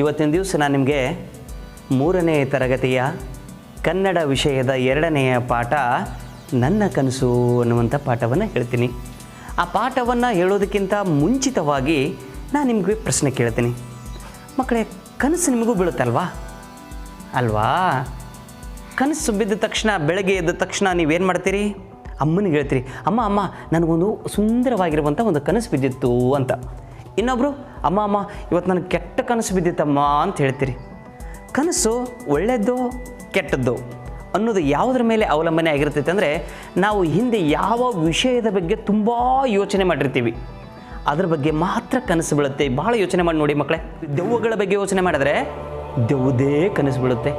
ಇವತ್ತಿನ ದಿವಸ ನಾನು ನಿಮಗೆ ಮೂರನೇ ತರಗತಿಯ ಕನ್ನಡ ವಿಷಯದ ಎರಡನೆಯ ಪಾಠ ನನ್ನ ಕನಸು ಅನ್ನುವಂಥ ಪಾಠವನ್ನು ಹೇಳ್ತೀನಿ. ಆ ಪಾಠವನ್ನು ಹೇಳೋದಕ್ಕಿಂತ ಮುಂಚಿತವಾಗಿ ನಾನು ನಿಮಗೆ ಪ್ರಶ್ನೆ ಕೇಳ್ತೀನಿ. ಮಕ್ಕಳೇ, ಕನಸು ನಿಮಗೂ ಬೀಳುತ್ತಲ್ವಾ? ಅಲ್ವಾ? ಕನಸು ಬಿದ್ದ ತಕ್ಷಣ, ಬೆಳಗ್ಗೆ ಎದ್ದ ತಕ್ಷಣ ನೀವೇನು ಮಾಡ್ತೀರಿ? ಅಮ್ಮನಿಗೆ ಹೇಳ್ತೀರಿ, ಅಮ್ಮ ಅಮ್ಮ, ನನಗೊಂದು ಸುಂದರವಾಗಿರುವಂಥ ಒಂದು ಕನಸು ಬಿದ್ದಿತ್ತು ಅಂತ. ಇನ್ನೊಬ್ಬರು ಅಮ್ಮ ಅಮ್ಮ, ಇವತ್ತು ನನಗೆ ಕೆಟ್ಟ ಕನಸು ಬಿದ್ದಿತ್ತಮ್ಮ ಅಂತ ಹೇಳ್ತೀರಿ. ಕನಸು ಒಳ್ಳೆಯದ್ದು ಕೆಟ್ಟದ್ದು ಅನ್ನೋದು ಯಾವುದ್ರ ಮೇಲೆ ಅವಲಂಬನೆ ಆಗಿರ್ತೈತೆ ಅಂದರೆ ನಾವು ಹಿಂದೆ ಯಾವ ವಿಷಯದ ಬಗ್ಗೆ ತುಂಬ ಯೋಚನೆ ಮಾಡಿರ್ತೀವಿ. ಅದ್ರ ಬಗ್ಗೆ ಮಾತ್ರ ಕನಸು ಬೀಳುತ್ತೆ. ಭಾಳ ಯೋಚನೆ ಮಾಡಿ ನೋಡಿ ಮಕ್ಕಳೇ. ದೆವ್ವಗಳ ಬಗ್ಗೆ ಯೋಚನೆ ಮಾಡಿದ್ರೆ ದೆವ್ವದೇ ಕನಸು ಬೀಳುತ್ತೆ.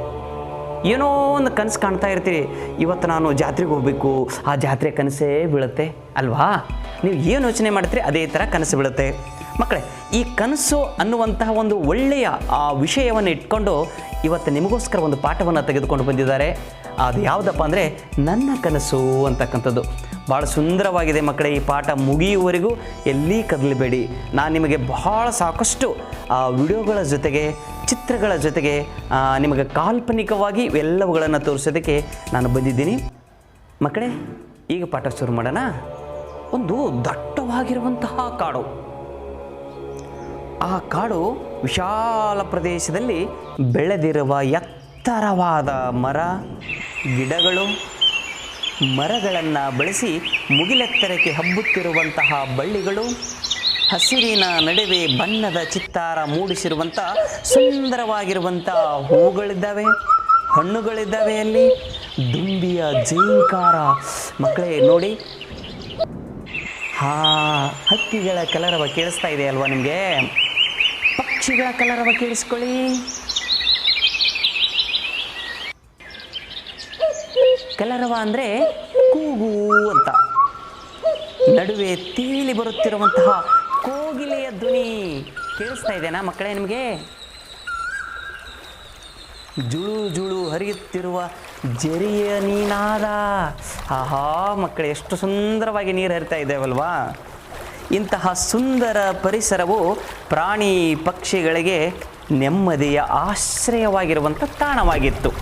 ಏನೋ ಒಂದು ಕನಸು ಕಾಣ್ತಾ ಇರ್ತೀರಿ. ಇವತ್ತು ನಾನು ಜಾತ್ರೆಗೆ ಹೋಗಬೇಕು. ಆ ಜಾತ್ರೆ ಕನಸೇ ಬೀಳುತ್ತೆ. ಅಲ್ವಾ? ನೀವು ಏನು ಯೋಚನೆ ಮಾಡ್ತೀರಿ, ಅದೇ ಥರ ಕನಸು ಬೀಳುತ್ತೆ. ಮಕ್ಕಳೇ, ಈ ಕನಸು ಅನ್ನುವಂತಹ ಒಂದು ಒಳ್ಳೆಯ ಆ ವಿಷಯವನ್ನು ಇಟ್ಕೊಂಡು ಇವತ್ತು ನಿಮಗೋಸ್ಕರ ಒಂದು ಪಾಠವನ್ನು ತೆಗೆದುಕೊಂಡು ಬಂದಿದ್ದಾರೆ. ಅದು ಯಾವುದಪ್ಪ ಅಂದರೆ, ನನ್ನ ಕನಸು ಅಂತಕ್ಕಂಥದ್ದು. ಭಾಳ ಸುಂದರವಾಗಿದೆ ಮಕ್ಕಳೇ, ಈ ಪಾಠ ಮುಗಿಯುವವರೆಗೂ ಎಲ್ಲಿ ಕದಲಬೇಡಿ. ನಾನು ನಿಮಗೆ ಬಹಳ ಸಾಕಷ್ಟು, ಆ, ವಿಡಿಯೋಗಳ ಜೊತೆಗೆ, ಚಿತ್ರಗಳ ಜೊತೆಗೆ ನಿಮಗೆ ಕಾಲ್ಪನಿಕವಾಗಿ ಎಲ್ಲವುಗಳನ್ನು ತೋರಿಸೋದಕ್ಕೆ ನಾನು ಬಂದಿದ್ದೀನಿ. ಮಕ್ಕಳೇ, ಈಗ ಪಾಠ ಶುರು ಮಾಡೋಣ. ಒಂದು ದಟ್ಟವಾಗಿರುವಂತಹ ಕಾಡು. ಆ ಕಾಡು ವಿಶಾಲ ಪ್ರದೇಶದಲ್ಲಿ ಬೆಳೆದಿರುವ ಎತ್ತರವಾದ ಮರ, ಗಿಡಗಳು, ಮರಗಳನ್ನು ಬಳಸಿ ಮುಗಿಲೆತ್ತರಕ್ಕೆ ಹಬ್ಬುತ್ತಿರುವಂತಹ ಬಳ್ಳಿಗಳು, ಹಸಿರಿನ ನಡುವೆ ಬಣ್ಣದ ಚಿತ್ತಾರ ಮೂಡಿಸಿರುವಂಥ ಸುಂದರವಾಗಿರುವಂಥ ಹೂಗಳಿದ್ದಾವೆ, ಹಣ್ಣುಗಳಿದ್ದಾವೆ ಅಲ್ಲಿ. ದುಂಬಿಯ ಜಿಂಕಾರ ಮಕ್ಕಳೇ, ನೋಡಿ. ಹಾ, ಹಕ್ಕಿಗಳ ಕಲರವ ಕೇಳಿಸ್ತಾ ಇದೆ ಅಲ್ವಾ ನಿಮಗೆ? ಪಕ್ಷಿಗಳ ಕಲರವ ಕೇಳಿಸ್ಕೊಳ್ಳಿ. ಕಲರವ ಅಂದರೆ ಕೂಗು ಅಂತ. ನಡುವೆ ತೀಲಿ ಬರುತ್ತಿರುವಂತಹ ಕೋಗಿಲೆಯ ಧ್ವನಿ ಕೇಳಿಸ್ತಾ ಇದೆನಾ ಮಕ್ಕಳೇ ನಿಮಗೆ? ಜುಳು ಜುಳು ಹರಿಯುತ್ತಿರುವ ಜರಿಯ ನೀನಾದ. ಆಹಾ ಮಕ್ಕಳೇ, ಎಷ್ಟು ಸುಂದರವಾಗಿ ನೀರು ಹರಿತಾ ಇದ್ದೇವಲ್ವಾ? ಇಂತಹ ಸುಂದರ ಪರಿಸರವು ಪ್ರಾಣಿ ಪಕ್ಷಿಗಳಿಗೆ ನೆಮ್ಮದಿಯ ಆಶ್ರಯವಾಗಿರುವಂಥ ತಾಣವಾಗಿತ್ತು.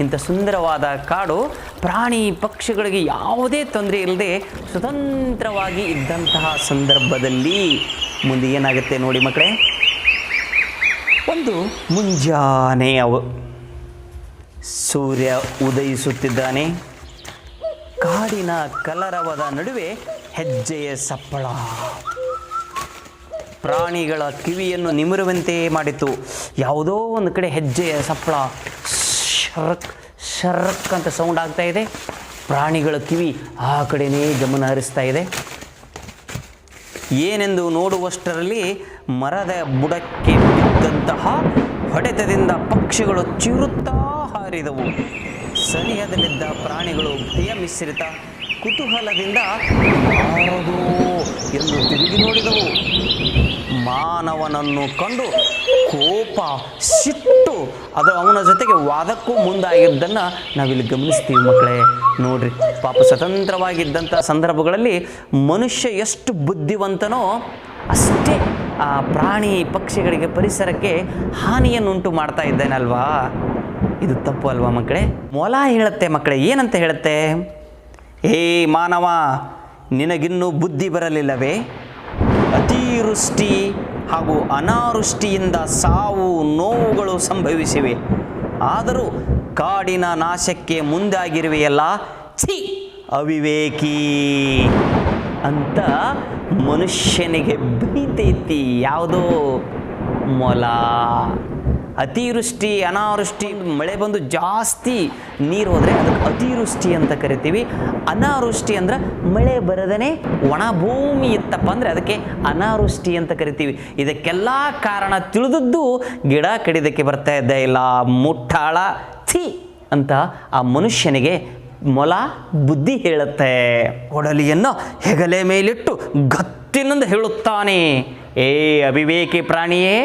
ಇಂಥ ಸುಂದರವಾದ ಕಾಡು ಪ್ರಾಣಿ ಪಕ್ಷಿಗಳಿಗೆ ಯಾವುದೇ ತೊಂದರೆ ಇಲ್ಲದೆ ಸ್ವತಂತ್ರವಾಗಿ ಇದ್ದಂತಹ ಸಂದರ್ಭದಲ್ಲಿ ಮುಂದೆ ಏನಾಗುತ್ತೆ ನೋಡಿ ಮಕ್ಕಳೇ? ಒಂದು ಮುಂಜಾನೆ ಅವು. ಸೂರ್ಯ ಉದಯಿಸುತ್ತಿದ್ದಾನೆ. ಕಾಡಿನ ಕಲರವದ ನಡುವೆ ಹೆಜ್ಜೆಯ ಸಪ್ಪಳ. ಪ್ರಾಣಿಗಳ ಕಿವಿಯನ್ನು ನಿಮಿರುವಂತೆ ಮಾಡಿತು ಯಾವುದೋ ಒಂದು ಕಡೆ ಹೆಜ್ಜೆಯ ಸಪ್ಪಳ. ಶರಕ್ ಶರಕ್ ಅಂತ ಸೌಂಡ್ ಆಗ್ತಾ ಇದೆ. ಪ್ರಾಣಿಗಳ ಕಿವಿ ಆ ಕಡೆನೇ ಗಮನ ಹರಿಸ್ತಾ ಇದೆ. ಏನೆಂದು ನೋಡುವಷ್ಟರಲ್ಲಿ ಮರದ ಬುಡಕ್ಕೆ ಬಿದ್ದಂತಹ ಹೊಡೆತದಿಂದ ಪಕ್ಷಿಗಳು ಚಿರುತ್ತಾ ಹಾರಿದವು. ಸನಿಹದಲ್ಲಿದ್ದ ಪ್ರಾಣಿಗಳು ಭಯ ಮಿಶ್ರಿತ. ಕುತೂಹಲದಿಂದ ಯಾರದು ಎಂದು ತಿರುಗಿ ನೋಡಿದವು. ಮಾನವನನ್ನು ಕಂಡು ಕೋಪ, ಸಿಟ್ಟು, ಅದು ಅವನ ಜೊತೆಗೆ ವಾದಕ್ಕೂ ಮುಂದಾಗಿದ್ದನ್ನು ನಾವಿಲ್ಲಿ ಗಮನಿಸ್ತೀವಿ ಮಕ್ಕಳೇ. ನೋಡ್ರಿ, ಪಾಪ ಸ್ವತಂತ್ರವಾಗಿದ್ದಂಥ ಸಂದರ್ಭಗಳಲ್ಲಿ ಮನುಷ್ಯ ಎಷ್ಟು ಬುದ್ಧಿವಂತನೋ ಅಷ್ಟೇ ಆ ಪ್ರಾಣಿ ಪಕ್ಷಿಗಳಿಗೆ ಪರಿಸರಕ್ಕೆ ಹಾನಿಯನ್ನುಂಟು ಮಾಡ್ತಾ ಇದ್ದೇನಲ್ವಾ ಇದು ತಪ್ಪು ಅಲ್ವಾ ಮಕ್ಕಳೇ? ಮೊಲ ಹೇಳುತ್ತೆ ಮಕ್ಕಳೇ, ಏನಂತ ಹೇಳುತ್ತೆ? ಏ ಮಾನವ, ನಿನಗಿನ್ನೂ ಬುದ್ಧಿ ಬರಲಿಲ್ಲವೇ? ಅತಿವೃಷ್ಟಿ ಹಾಗೂ ಅನಾವೃಷ್ಟಿಯಿಂದ ಸಾವು ನೋವುಗಳು ಸಂಭವಿಸಿವೆ. ಆದರೂ ಕಾಡಿನ ನಾಶಕ್ಕೆ ಮುಂದಾಗಿರುವೆಯಲ್ಲ? ಛೀ, ಅವಿವೇಕಿ! ಅಂತ ಮನುಷ್ಯನಿಗೆ ಬೀತೈತಿ ಯಾವುದೋ ಮೊಲ. ಅತಿವೃಷ್ಟಿ, ಅನಾವೃಷ್ಟಿ, ಮಳೆ ಬಂದು ಜಾಸ್ತಿ ನೀರು ಹೋದರೆ ಅದಕ್ಕೆ ಅತಿವೃಷ್ಟಿ ಅಂತ ಕರಿತೀವಿ. ಅನಾವೃಷ್ಟಿ ಅಂದ್ರೆ ಮಳೆ ಬರದೇ ಒಣ ಭೂಮಿ ಇತ್ತಪ್ಪ ಅಂದರೆ ಅದಕ್ಕೆ ಅನಾವೃಷ್ಟಿ ಅಂತ ಕರಿತೀವಿ. ಇದಕ್ಕೆಲ್ಲ ಕಾರಣ ತಿಳಿದದ್ದು ಗಿಡ ಕಡಿದಕ್ಕೆ ಬರ್ತಾ ಇದ್ದೇ ಇಲ್ಲ, ಮುಟ್ಟಾಳ ಥಿ ಅಂತ ಆ ಮನುಷ್ಯನಿಗೆ ಮೊಲ ಬುದ್ಧಿ ಹೇಳುತ್ತೆ. ಕೊಡಲಿಯನ್ನು ಹೆಗಲೆ ಮೇಲಿಟ್ಟು ಗತ್ತಿನಿಂದ ಹೇಳುತ್ತಾನೆ. ಏ ಅವಿವೇಕಿ ಪ್ರಾಣಿಯೇ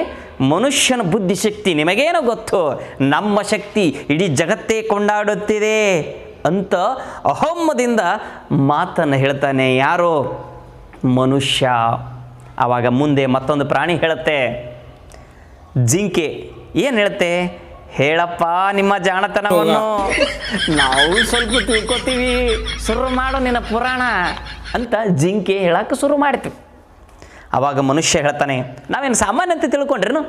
ಮನುಷ್ಯನ ಬುದ್ಧಿಶಕ್ತಿ ನಿಮಗೇನು ಗೊತ್ತು? ನಮ್ಮ ಶಕ್ತಿ ಇಡೀ ಜಗತ್ತೇ ಕೊಂಡಾಡುತ್ತಿದೆ ಅಂತ ಅಹಮ್ಮದಿಂದ ಮಾತನ್ನು ಹೇಳ್ತಾನೆ. ಯಾರೋ? ಮನುಷ್ಯ. ಆವಾಗ ಮುಂದೆ ಮತ್ತೊಂದು ಪ್ರಾಣಿ ಹೇಳುತ್ತೆ. ಜಿಂಕೆ. ಏನು ಹೇಳುತ್ತೆ? ಹೇಳಪ್ಪ ನಿಮ್ಮ ಜಾಣತನವನ್ನು. ನಾವು ಸ್ವಲ್ಪ ತಿಳ್ಕೊತೀವಿ. ಶುರು ಮಾಡು ನಿನ್ನ ಪುರಾಣ ಅಂತ ಜಿಂಕೆ ಹೇಳಕ್ಕೆ ಶುರು ಮಾಡ್ತೀವಿ ಅವಾಗ ಮನುಷ್ಯ ಹೇಳ್ತಾನೆ, ನಾವೇನು ಸಾಮಾನ್ಯ ಅಂತ ತಿಳ್ಕೊಂಡ್ರೇನು?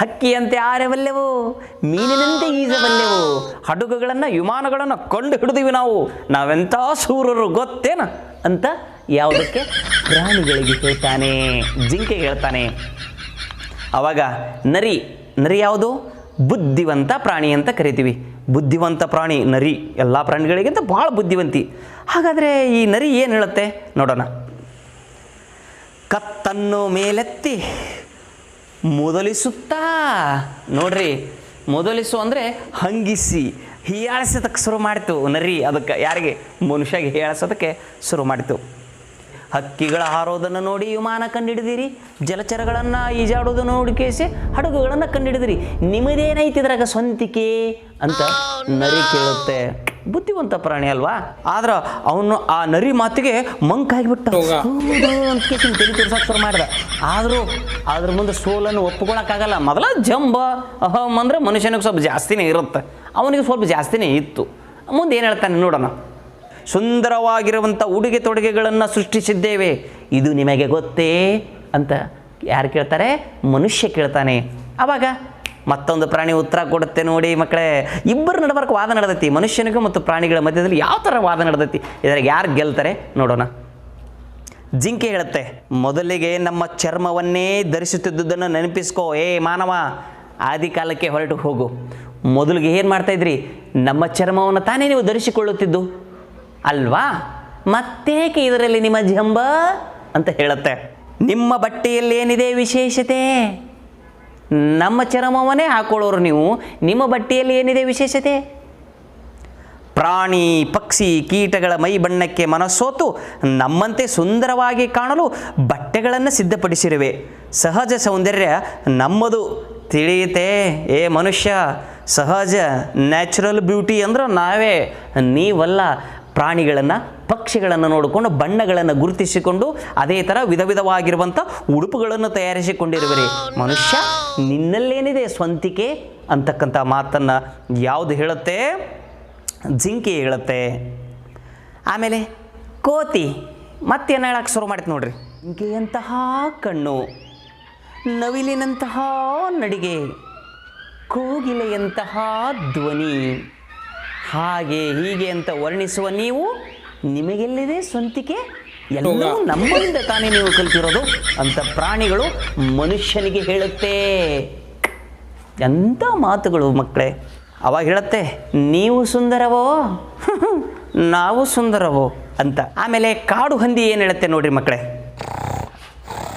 ಹಕ್ಕಿಯಂತೆ ಆರಬಲ್ಲೆವು ಮೀನಿನಂತೆ ಈಜಬಲ್ಲೆವು, ಹಡಗುಗಳನ್ನು, ವಿಮಾನಗಳನ್ನು ಕಂಡು ಹಿಡಿದಿವಿ ನಾವು. ನಾವೆಂಥ ಸೂರರು ಗೊತ್ತೇನ? ಅಂತ ಯಾವುದಕ್ಕೆ? ಪ್ರಾಣಿಗಳಿಗೆ ಹೇಳ್ತಾನೆ, ಜಿಂಕೆ ಹೇಳ್ತಾನೆ. ಅವಾಗ ನರಿ ನರಿ ಯಾವುದು? ಬುದ್ಧಿವಂತ ಪ್ರಾಣಿ ಅಂತ ಕರಿತೀವಿ. ಬುದ್ಧಿವಂತ ಪ್ರಾಣಿ, ನರಿ, ಎಲ್ಲ ಪ್ರಾಣಿಗಳಿಗಿಂತ ಭಾಳ ಬುದ್ಧಿವಂತಿ. ಹಾಗಾದರೆ ಈ ನರಿ ಏನು ಹೇಳುತ್ತೆ? ನೋಡೋಣ. ಕತ್ತನ್ನು ಮೇಲೆತ್ತಿ ಮೊದಲಿಸುತ್ತಾ. ನೋಡ್ರಿ ಮೊದಲಿಸು ಅಂದರೆ ಹಂಗಿಸಿ ಹೀಯಾಳಿಸೋದಕ್ಕೆ ಶುರು ಮಾಡಿತು. ನರಿ ಅದಕ್ಕೆ ಯಾರಿಗೆ? ಮನುಷ್ಯಗೆ ಹೀಯಾಳಿಸೋದಕ್ಕೆ ಶುರು ಮಾಡಿತು. ಹಕ್ಕಿಗಳ ಹಾರೋದನ್ನು ನೋಡಿ ವಿಮಾನ ಕಂಡಿಡಿದಿರಿ ಜಲಚರಗಳನ್ನು ಈಜಾಡೋದನ್ನು ನೋಡಿ ಕೇಸಿ ಹಡಗುಗಳನ್ನು ಕಂಡಿಡಿದಿರಿ. ನಿಮ್ಮದೇನೈತಿದ್ರಾಗ ಸ್ವಂತಿಕೆ ಅಂತ ನರಿ ಕೇಳುತ್ತೆ. ಬುದ್ಧಿವಂತ ಪ್ರಾಣಿ ಅಲ್ವಾ? ಆದ್ರೆ ಅವನು ಆ ನರಿ ಮಾತಿಗೆ ಮಂಕಾಗಿಬಿಟ್ಟ ಆಗಿಬಿಟ್ಟ ಅಂತ ಕೇಸಿ ತಲೆ ತೋರ್ಸಕ್ಕೆ ಶುರು ಮಾಡಿದ. ಆದರೂ ಅದ್ರ ಮುಂದೆ ಸೋಲನ್ನು ಒಪ್ಕೊಳಕ್ಕಾಗಲ್ಲ. ಮೊದಲ ಜಂಬ ಅಹಂ ಅಂದ್ರೆ ಮನುಷ್ಯನಿಗೆ ಸ್ವಲ್ಪ ಜಾಸ್ತಿನೇ ಇರುತ್ತೆ. ಅವನಿಗೆ ಸ್ವಲ್ಪ ಜಾಸ್ತಿನೇ ಇತ್ತು. ಮುಂದೆ ಏನು ಹೇಳ್ತಾನೆ ನೋಡೋಣ. ಸುಂದರವಾಗಿರುವಂಥ ಉಡುಗೆ ತೊಡುಗೆಗಳನ್ನು ಸೃಷ್ಟಿಸಿದ್ದೇವೆ. ಇದು ನಿಮಗೆ ಗೊತ್ತೇ? ಅಂತ ಯಾರು ಕೇಳ್ತಾರೆ? ಮನುಷ್ಯ ಕೇಳ್ತಾನೆ. ಆವಾಗ ಮತ್ತೊಂದು ಪ್ರಾಣಿ ಉತ್ತರ ಕೊಡುತ್ತೆ ನೋಡಿ ಮಕ್ಕಳೇ. ಇಬ್ಬರು ನಡಬರ್ಕ ವಾದ ನಡೆದೈತಿ. ಮನುಷ್ಯನಿಗೂ ಮತ್ತು ಪ್ರಾಣಿಗಳ ಮಧ್ಯದಲ್ಲಿ ಯಾವ ಥರ ವಾದ ನಡೆದೈತಿ? ಇದ್ರಾಗ ಯಾರು ಗೆಲ್ತಾರೆ ನೋಡೋಣ. ಜಿಂಕೆ ಹೇಳುತ್ತೆ, ಮೊದಲಿಗೆ ನಮ್ಮ ಚರ್ಮವನ್ನೇ ಧರಿಸುತ್ತಿದ್ದುದನ್ನು ನೆನಪಿಸ್ಕೋ. ಏ ಮಾನವ ಆದಿ ಕಾಲಕ್ಕೆ ಹೊರಟು ಹೋಗು. ಮೊದಲಿಗೆ ಏನು ಮಾಡ್ತಾಯಿದ್ರಿ ನಮ್ಮ ಚರ್ಮವನ್ನು ತಾನೇ ನೀವು ಧರಿಸಿಕೊಳ್ಳುತ್ತಿದ್ದು ಅಲ್ವಾ? ಮತ್ತೇಕೆ ಇದರಲ್ಲಿ ನಿಮ್ಮ ಜಂಬ? ಅಂತ ಹೇಳುತ್ತೆ. ನಿಮ್ಮ ಬಟ್ಟೆಯಲ್ಲಿ ಏನಿದೆ ವಿಶೇಷತೆ? ನಮ್ಮ ಚರ್ಮವನ್ನೇ ಹಾಕೊಳ್ಳೋರು ನೀವು. ನಿಮ್ಮ ಬಟ್ಟೆಯಲ್ಲಿ ಏನಿದೆ ವಿಶೇಷತೆ? ಪ್ರಾಣಿ, ಪಕ್ಷಿ, ಕೀಟಗಳ ಮೈ ಬಣ್ಣಕ್ಕೆ ಮನಸ್ಸೋತು ನಮ್ಮಂತೆ ಸುಂದರವಾಗಿ ಕಾಣಲು ಬಟ್ಟೆಗಳನ್ನು ಸಿದ್ಧಪಡಿಸಿರುವೆ. ಸಹಜ ಸೌಂದರ್ಯ ನಮ್ಮದು. ತಿಳಿಯುತ್ತೆ ಏ ಮನುಷ್ಯ, ಸಹಜ, ನ್ಯಾಚುರಲ್ ಬ್ಯೂಟಿ ಅಂದ್ರೆ ನಾವೇ. ನೀವಲ್ಲ ಪ್ರಾಣಿಗಳನ್ನು ಪಕ್ಷಿಗಳನ್ನು ನೋಡಿಕೊಂಡು ಬಣ್ಣಗಳನ್ನು ಗುರುತಿಸಿಕೊಂಡು ಅದೇ ಥರ ವಿಧ ವಿಧವಾಗಿರುವಂಥ ಉಡುಪುಗಳನ್ನು ತಯಾರಿಸಿಕೊಂಡಿರುವಿರಿ. ಮನುಷ್ಯ ನಿನ್ನಲ್ಲೇನಿದೆ ಸ್ವಂತಿಕೆ ಅಂತಕ್ಕಂಥ ಮಾತನ್ನು ಯಾವುದು ಹೇಳುತ್ತೆ? ಜಿಂಕೆ ಹೇಳುತ್ತೆ. ಆಮೇಲೆ ಕೋತಿ ಮತ್ತೇನು ಹೇಳಕ್ಕೆ ಶುರು ಮಾಡಿತು ನೋಡ್ರಿ. ಜಿಂಕೆಯಂತಹ ಕಣ್ಣು ನವಿಲಿನಂತಹ ನಡಿಗೆ ಕೋಗಿಲೆಯಂತಹ ಧ್ವನಿ. ಹಾಗೆ ಹೀಗೆ ಅಂತ ವರ್ಣಿಸುವ ನೀವು ನಿಮಗೆಲ್ಲಿದೆ ಸ್ವಂತಿಕೆ? ಎಲ್ಲವೂ ನಮ್ಮಿಂದ ತಾನೇ ನೀವು ಕಲ್ತಿರೋದು ಅಂತ ಪ್ರಾಣಿಗಳು ಮನುಷ್ಯನಿಗೆ ಹೇಳುತ್ತೆ. ಎಂಥ ಮಾತುಗಳು ಮಕ್ಕಳೇ. ಅವಾಗ ಹೇಳುತ್ತೆ ನೀವು ಸುಂದರವೋ? ನಾವು ಸುಂದರವೋ? ಅಂತ. ಆಮೇಲೆ ಕಾಡು ಹಂದಿ ಏನು ಹೇಳುತ್ತೆ ನೋಡ್ರಿ ಮಕ್ಕಳೇ.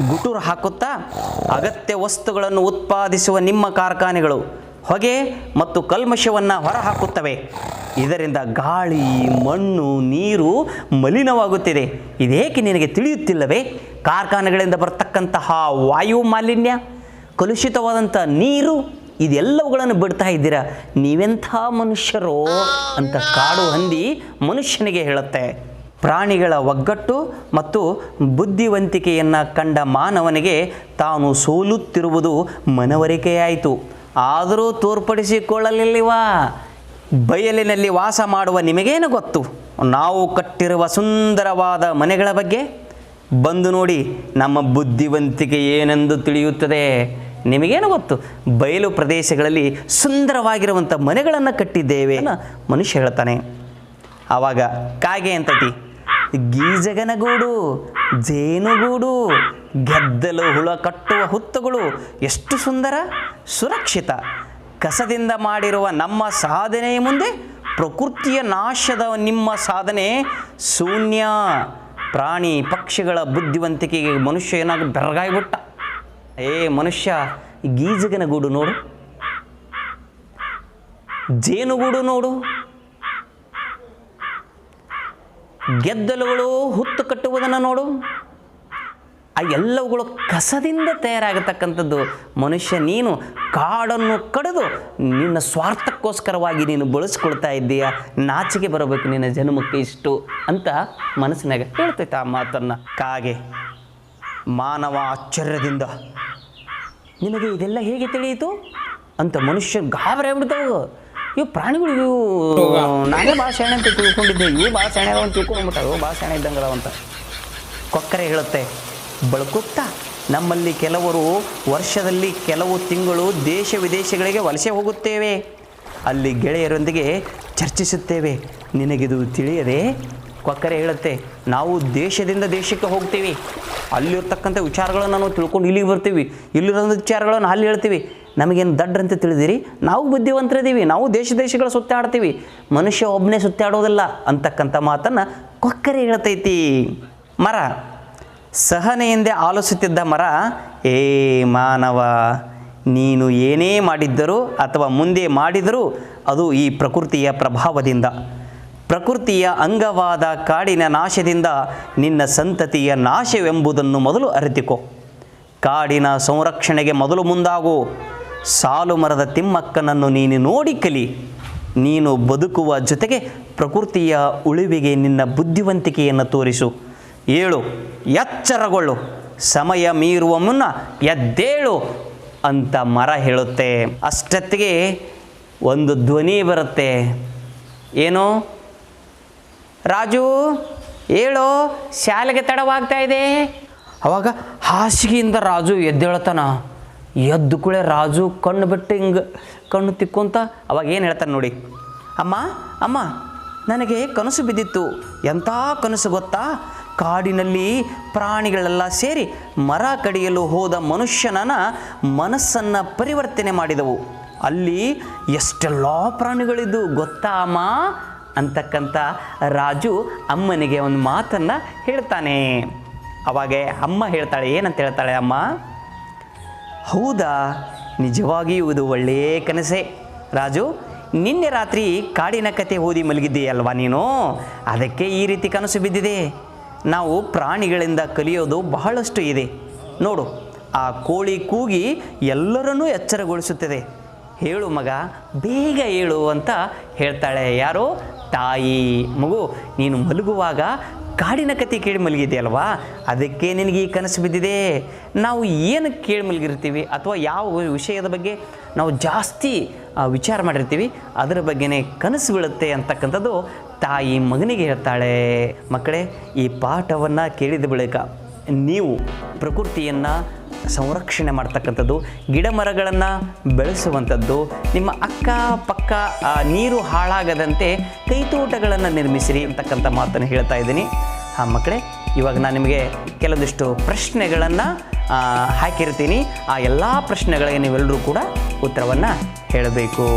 ಗುಟುರು ಹಾಕುತ್ತಾ ಅಗತ್ಯ ವಸ್ತುಗಳನ್ನು ಉತ್ಪಾದಿಸುವ ನಿಮ್ಮ ಕಾರ್ಖಾನೆಗಳು. ಹೊಗೆ ಮತ್ತು ಕಲ್ಮಶವನ್ನು ಹೊರಹಾಕುತ್ತವೆ. ಇದರಿಂದ ಗಾಳಿ, ಮಣ್ಣು, ನೀರು ಮಲಿನವಾಗುತ್ತಿದೆ. ಇದೇಕೆ ನಿನಗೆ ತಿಳಿಯುತ್ತಿಲ್ಲವೇ? ಕಾರ್ಖಾನೆಗಳಿಂದ ಬರ್ತಕ್ಕಂತಹ ವಾಯು ಮಾಲಿನ್ಯ, ಕಲುಷಿತವಾದಂಥ ನೀರು, ಇದೆಲ್ಲವುಗಳನ್ನು ಬಿಡ್ತಾ ಇದ್ದೀರಾ? ನೀವೆಂಥ ಮನುಷ್ಯರೋ ಅಂತ ಕಾಡು ಹಂದಿ ಮನುಷ್ಯನಿಗೆ ಹೇಳುತ್ತೆ. ಪ್ರಾಣಿಗಳ ಒಗ್ಗಟ್ಟು ಮತ್ತು ಬುದ್ಧಿವಂತಿಕೆಯನ್ನು ಕಂಡ ಮಾನವನಿಗೆ ತಾನು ಸೋಲುತ್ತಿರುವುದು ಮನವರಿಕೆಯಾಯಿತು. ಆದರೂ ತೋರ್ಪಡಿಸಿಕೊಳ್ಳಲಿಲ್ಲವಾ? ಬಯಲಿನಲ್ಲಿ ವಾಸ ಮಾಡುವ ನಿಮಗೇನು ಗೊತ್ತು? ನಾವು ಕಟ್ಟಿರುವ ಸುಂದರವಾದ ಮನೆಗಳ ಬಗ್ಗೆ? ಬಂದು ನೋಡಿ, ನಮ್ಮ ಬುದ್ಧಿವಂತಿಕೆ ಏನೆಂದು ತಿಳಿಯುತ್ತದೆ? ನಿಮಗೇನು ಗೊತ್ತು? ಬಯಲು ಪ್ರದೇಶಗಳಲ್ಲಿ ಸುಂದರವಾಗಿರುವಂಥ ಮನೆಗಳನ್ನು ಕಟ್ಟಿದ್ದೇವೆ ಮನುಷ್ಯ ಹೇಳ್ತಾನೆ. ಆವಾಗ ಕಾಗೆ ಅಂತತಿ ಗೀಜಗನಗೂಡು, ಜೇನುಗೂಡು ಗೆದ್ದಲು ಹುಳ ಕಟ್ಟುವ ಹುತ್ತುಗಳು ಎಷ್ಟು ಸುಂದರ? ಸುರಕ್ಷಿತ. ಕಸದಿಂದ ಮಾಡಿರುವ ನಮ್ಮ ಸಾಧನೆಯ ಮುಂದೆ ಪ್ರಕೃತಿಯ ನಾಶದ ನಿಮ್ಮ ಸಾಧನೆ ಶೂನ್ಯ. ಪ್ರಾಣಿ ಪಕ್ಷಿಗಳ ಬುದ್ಧಿವಂತಿಕೆಗೆ ಮನುಷ್ಯ ಏನಾಗ ಬೆರಗಾಯ್ಬಿಟ್ಟ ಏ ಮನುಷ್ಯ ಗೀಜಗನ ಗೂಡು ನೋಡು. ಜೇನುಗೂಡು ನೋಡು. ಗೆದ್ದಲುಗಳು ಹುತ್ತು ಕಟ್ಟುವುದನ್ನು ನೋಡು. ಆ ಎಲ್ಲವುಗಳು ಕಸದಿಂದ ತಯಾರಾಗತಕ್ಕಂಥದ್ದು. ಮನುಷ್ಯ, ನೀನು ಕಾಡನ್ನು ಕಡಿದು ನಿನ್ನ ಸ್ವಾರ್ಥಕ್ಕೋಸ್ಕರವಾಗಿ ನೀನು ಬಳಸ್ಕೊಳ್ತಾ ಇದ್ದೀಯ? ನಾಚಿಕೆ ಬರಬೇಕು ನಿನ್ನ ಜನ್ಮಕ್ಕೆ ಇಷ್ಟು ಅಂತ ಮನಸ್ಸಿನಾಗ ಹೇಳ್ತೈತೆ ಆ ಮಾತನ್ನು. ಕಾಗೆ, ಮಾನವ ಆಶ್ಚರ್ಯದಿಂದ, ನಿನಗೆ ಇದೆಲ್ಲ ಹೇಗೆ ತಿಳಿಯಿತು? ಅಂತ ಮನುಷ್ಯ ಗಾಬರಿ ಆಗ್ಬಿಡ್ತಾವ. ಇವು ಪ್ರಾಣಿಗಳು, ಇವು ನಾನೇ ಭಾಳ ಸೆಣೆ ಅಂತ ತಿಳ್ಕೊಂಡಿದ್ದೆ. ಇವು ಭಾಳ ಸೆಣೆ ಅದಾವ ಅಂತ ಭಾಳ ಸೆಣೆ ಇದ್ದಂಗೆ ಅಂತ. ಕೊಕ್ಕರೆ ಹೇಳುತ್ತೆ. ಬಳುಕುತ್ತಾ ನಮ್ಮಲ್ಲಿ ಕೆಲವರು ವರ್ಷದಲ್ಲಿ ಕೆಲವು ತಿಂಗಳು ದೇಶ ವಿದೇಶಗಳಿಗೆ ವಲಸೆ ಹೋಗುತ್ತೇವೆ. ಅಲ್ಲಿ ಗೆಳೆಯರೊಂದಿಗೆ ಚರ್ಚಿಸುತ್ತೇವೆ. ನಿನಗಿದು ತಿಳಿಯದೆ? ಕೊಕ್ಕರೆ ಹೇಳುತ್ತೆ, ನಾವು ದೇಶದಿಂದ ದೇಶಕ್ಕೆ ಹೋಗ್ತೀವಿ. ಅಲ್ಲಿರ್ತಕ್ಕಂಥ ವಿಚಾರಗಳನ್ನು ನಾವು ತಿಳ್ಕೊಂಡು ಇಲ್ಲಿಗೆ ಬರ್ತೀವಿ. ಇಲ್ಲಿರೋ ವಿಚಾರಗಳನ್ನು ಅಲ್ಲಿ ಹೇಳ್ತೀವಿ. ನಮಗೇನು ದಡ್ಡ್ರಂತ ತಿಳಿದಿರಿ? ನಾವು ಬುದ್ಧಿವಂತರಿದ್ದೀವಿ. ನಾವು ದೇಶ ದೇಶಗಳ ಸುತ್ತಾಡ್ತೀವಿ. ಮನುಷ್ಯ ಒಬ್ಬನೇ ಸುತ್ತಾಡೋದಿಲ್ಲ ಅಂತಕ್ಕಂಥ ಮಾತನ್ನು ಕೊಕ್ಕರೆ ಹೇಳ್ತೈತಿ. ಮರ. ಸಹನೆಯಿಂದ ಆಲೋಚಿಸುತ್ತಿದ್ದ ಮರ, ಏ ಮಾನವ, ನೀನು ಏನೇ ಮಾಡಿದ್ದರೂ ಅಥವಾ ಮುಂದೆ ಮಾಡಿದರೂ ಅದು ಈ ಪ್ರಕೃತಿಯ ಪ್ರಭಾವದಿಂದ. ಪ್ರಕೃತಿಯ ಅಂಗವಾದ ಕಾಡಿನ ನಾಶದಿಂದ ನಿನ್ನ ಸಂತತಿಯ ನಾಶವೆಂಬುದನ್ನು ಮೊದಲು ಅರಿತುಕೋ. ಕಾಡಿನ ಸಂರಕ್ಷಣೆಗೆ ಮೊದಲು ಮುಂದಾಗು. ಸಾಲು ಮರದ ತಿಮ್ಮಕ್ಕನನ್ನು ನೀನು ನೋಡಿ ಕಲಿ. ನೀನು ಬದುಕುವ ಜೊತೆಗೆ ಪ್ರಕೃತಿಯ ಉಳಿವಿಗೆ ನಿನ್ನ ಬುದ್ಧಿವಂತಿಕೆಯನ್ನು ತೋರಿಸು. ಏಳು, ಎಚ್ಚರಗೊಳ್ಳು. ಸಮಯ ಮೀರುವ ಮುನ್ನ ಎದ್ದೇಳು ಅಂತ ಮರ ಹೇಳುತ್ತೆ. ಅಷ್ಟೊತ್ತಿಗೆ ಒಂದು ಧ್ವನಿ ಬರುತ್ತೆ. ಏನು? ರಾಜು, ಏಳು, ಶಾಲೆಗೆ ತಡವಾಗ್ತಾ ಇದೆ. ಅವಾಗ ಹಾಸಿಗೆಯಿಂದ ರಾಜು ಎದ್ದೇಳ್ತಾನ. ಎದ್ದು ಕೂಳೆ ರಾಜು ಕಣ್ಣು ಬಿಟ್ಟು ಹಿಂಗೆ ಕಣ್ಣು ತಿಕ್ಕೊಂತ ಅವಾಗ ಏನು ಹೇಳ್ತಾನೆ ನೋಡಿ. ಅಮ್ಮ ಅಮ್ಮ, ನನಗೆ ಕನಸು ಬಿದ್ದಿತ್ತು. ಎಂಥ ಕನಸು ಗೊತ್ತಾ? ಕಾಡಿನಲ್ಲಿ ಪ್ರಾಣಿಗಳೆಲ್ಲ ಸೇರಿ ಮರ ಕಡಿಯಲು ಹೋದ ಮನುಷ್ಯನನ ಮನಸ್ಸನ್ನು ಪರಿವರ್ತನೆ ಮಾಡಿದವು. ಅಲ್ಲಿ ಎಷ್ಟೆಲ್ಲ ಪ್ರಾಣಿಗಳಿದ್ದು ಗೊತ್ತಾ ಅಮ್ಮ? ಅಂತಕ್ಕಂಥ ರಾಜು ಅಮ್ಮನಿಗೆ ಒಂದು ಮಾತನ್ನು ಹೇಳ್ತಾನೆ. ಅವಾಗೆ ಅಮ್ಮ ಹೇಳ್ತಾಳೆ, ಏನಂತ ಹೇಳ್ತಾಳೆ ಅಮ್ಮ? ಹೌದಾ, ನಿಜವಾಗಿಯೂ ಇದು ಒಳ್ಳೆಯ ಕನಸೇ. ರಾಜು, ನಿನ್ನೆ ರಾತ್ರಿ ಕಾಡಿನ ಕತೆ ಓದಿ ಮಲಗಿದ್ದೀಯಲ್ವಾ ನೀನು? ಅದಕ್ಕೆ ಈ ರೀತಿ ಕನಸು ಬಿದ್ದಿದೆ. ನಾವು ಪ್ರಾಣಿಗಳಿಂದ ಕಲಿಯೋದು ಬಹಳಷ್ಟು ಇದೆ. ನೋಡು, ಆ ಕೋಳಿ ಕೂಗಿ ಎಲ್ಲರನ್ನೂ ಎಚ್ಚರಗೊಳಿಸುತ್ತದೆ. ಹೇಳು ಮಗ, ಬೇಗ ಹೇಳು ಅಂತ ಹೇಳ್ತಾಳೆ. ಯಾರು? ತಾಯಿ. ಮಗು, ನೀನು ಮಲಗುವಾಗ ಕಾಡಿನ ಕತೆ ಕೇಳಿ ಮಲಗಿದೆಯಲ್ವಾ ಅದಕ್ಕೆ ನಿನಗೆ ಈ ಕನಸು ಬಿದ್ದಿದೆ. ನಾವು ಏನು ಕೇಳಿ ಮಲಗಿರ್ತೀವಿ ಅಥವಾ ಯಾವ ವಿಷಯದ ಬಗ್ಗೆ ನಾವು ಜಾಸ್ತಿ ವಿಚಾರ ಮಾಡಿರ್ತೀವಿ, ಅದರ ಬಗ್ಗೆನೇ ಕನಸು ಬೀಳುತ್ತೆ ಅಂತಕ್ಕಂಥದ್ದು ತಾಯಿ ಮಗನಿಗೆ ಹೇಳ್ತಾಳೆ, ಮಕ್ಕಳೇ, ಈ ಪಾಠವನ್ನು ಕೇಳಿದ ಬಳಿಕ ನೀವು ಪ್ರಕೃತಿಯನ್ನು ಸಂರಕ್ಷಣೆ ಮಾಡ್ತಕ್ಕಂಥದ್ದು ಗಿಡ ಮರಗಳನ್ನು ಬೆಳೆಸುವಂಥದ್ದು, ನಿಮ್ಮ ಅಕ್ಕ ಪಕ್ಕ ನೀರು ಹಾಳಾಗದಂತೆ ಕೈತೋಟಗಳನ್ನು ನಿರ್ಮಿಸಿರಿ ಅಂತಕ್ಕಂಥ ಮಾತನ್ನು ಹೇಳ್ತಾ ಇದ್ದೀನಿ. ಹಾಂ, ಮಕ್ಕಳೇ, ಇವಾಗ ನಾನು ನಿಮಗೆ ಕೆಲವೊಂದಿಷ್ಟು ಪ್ರಶ್ನೆಗಳನ್ನು ಹಾಕಿರ್ತೀನಿ. ಆ ಎಲ್ಲ ಪ್ರಶ್ನೆಗಳಿಗೆ ನೀವೆಲ್ಲರೂ ಕೂಡ ಉತ್ತರವನ್ನು ಹೇಳಬೇಕು.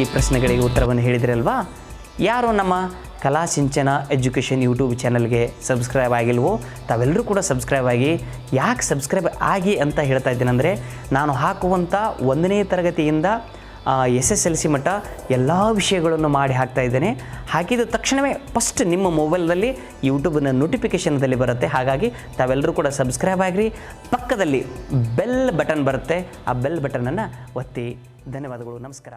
ಈ ಪ್ರಶ್ನೆಗಳಿಗೆ ಉತ್ತರವನ್ನು ಹೇಳಿದ್ರಲ್ವಾ? ಯಾರು ನಮ್ಮ ಕಲಾ ಸಿಂಚನ ಎಜುಕೇಷನ್ ಯೂಟ್ಯೂಬ್ ಚಾನಲ್ಗೆ ಸಬ್ಸ್ಕ್ರೈಬ್ ಆಗಿಲ್ವೋ, ತಾವೆಲ್ಲರೂ ಕೂಡ ಸಬ್ಸ್ಕ್ರೈಬ್ ಆಗಿ, ಯಾಕೆ ಸಬ್ಸ್ಕ್ರೈಬ್ ಆಗಿ ಅಂತ ಹೇಳ್ತಾ ಇದ್ದೀನಂದರೆ ನಾನು ಹಾಕುವಂಥ ಒಂದನೇ ತರಗತಿಯಿಂದ ಎಸ್ ಎಸ್ ಎಲ್ ಸಿ ಮಟ್ಟ ಎಲ್ಲ ವಿಷಯಗಳನ್ನು ಮಾಡಿ ಹಾಕ್ತಾ ಇದ್ದೇನೆ. ಹಾಕಿದ ತಕ್ಷಣವೇ ಫಸ್ಟ್ ನಿಮ್ಮ ಮೊಬೈಲ್ನಲ್ಲಿ ಯೂಟ್ಯೂಬ್ನ ನೋಟಿಫಿಕೇಷನ್ದಲ್ಲಿ ಬರುತ್ತೆ. ಹಾಗಾಗಿ ತಾವೆಲ್ಲರೂ ಕೂಡ ಸಬ್ಸ್ಕ್ರೈಬ್ ಆಗಿರಿ. ಪಕ್ಕದಲ್ಲಿ ಬೆಲ್ ಬಟನ್ ಬರುತ್ತೆ. ಆ ಬೆಲ್ ಬಟನನ್ನು ಒತ್ತಿ. ಧನ್ಯವಾದಗಳು. ನಮಸ್ಕಾರ.